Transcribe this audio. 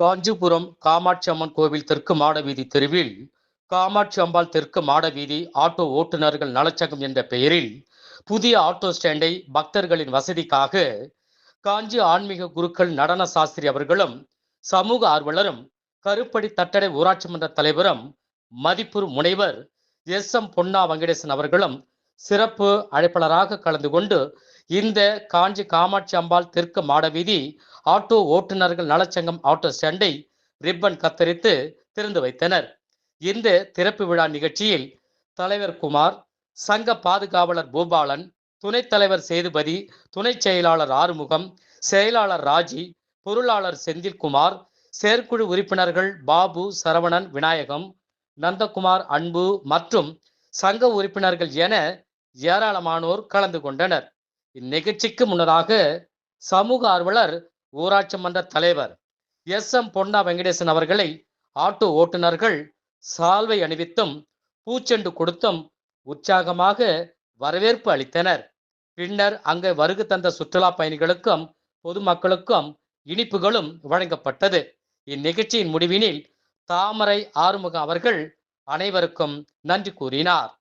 காஞ்சிபுரம் காமாட்சி அம்மன் கோவில் தெற்கு மாடவீதி தெருவில் காமாட்சி அம்பாள் தெற்கு மாடவீதி ஆட்டோ ஓட்டுநர்கள் நலச்சங்கம் என்ற பெயரில் புதிய ஆட்டோ ஸ்டாண்டை பக்தர்களின் வசதிக்காக காஞ்சி ஆன்மீக குருக்கள் நடன சாஸ்திரி அவர்களும் சமூக ஆர்வலரும் கருப்படி தட்டடை ஊராட்சி மன்ற தலைவரும் மதிப்பூர் முனைவர் எஸ் எம் பொன்னா வெங்கடேசன் அவர்களும் சிறப்பு அழைப்பாளராக கலந்து கொண்டு இந்த காஞ்சி காமாட்சி அம்பாள் தெற்கு மாடவீதி ஆட்டோ ஓட்டுநர்கள் நலச்சங்கம் ஆட்டோ ஸ்டாண்டை ரிப்பன் கத்தரித்து திறந்து வைத்தனர். இந்த திறப்பு விழா நிகழ்ச்சியில் தலைவர் குமார் சங்க பாதுகாவலர் பூபாலன் துணைத் தலைவர் சேதுபதி துணை செயலாளர் ஆறுமுகம் செயலாளர் ராஜி பொருளாளர் செந்தில்குமார் செயற்குழு உறுப்பினர்கள் பாபு சரவணன் விநாயகம் நந்தகுமார் அன்பு மற்றும் சங்க உறுப்பினர்கள் என ஏராளமானோர் கலந்து கொண்டனர். இந்நிகழ்ச்சிக்கு முன்னதாக சமூக ஆர்வலர் ஊராட்சி மன்ற தலைவர் எஸ். எம். பொன்னா வெங்கடேசன் அவர்களை ஆட்டோ ஓட்டுநர்கள் சால்வை அணிவித்தும் பூச்செண்டு கொடுத்தும் உற்சாகமாக வரவேற்பு அளித்தனர். பின்னர் அங்கே வருகை தந்த சுற்றுலா பயணிகளுக்கும் பொதுமக்களுக்கும் இனிப்புகளும் வழங்கப்பட்டது. இந்நிகழ்ச்சியின் முடிவினில் தாமரை ஆறுமுகம் அவர்கள் அனைவருக்கும் நன்றி கூறினார்.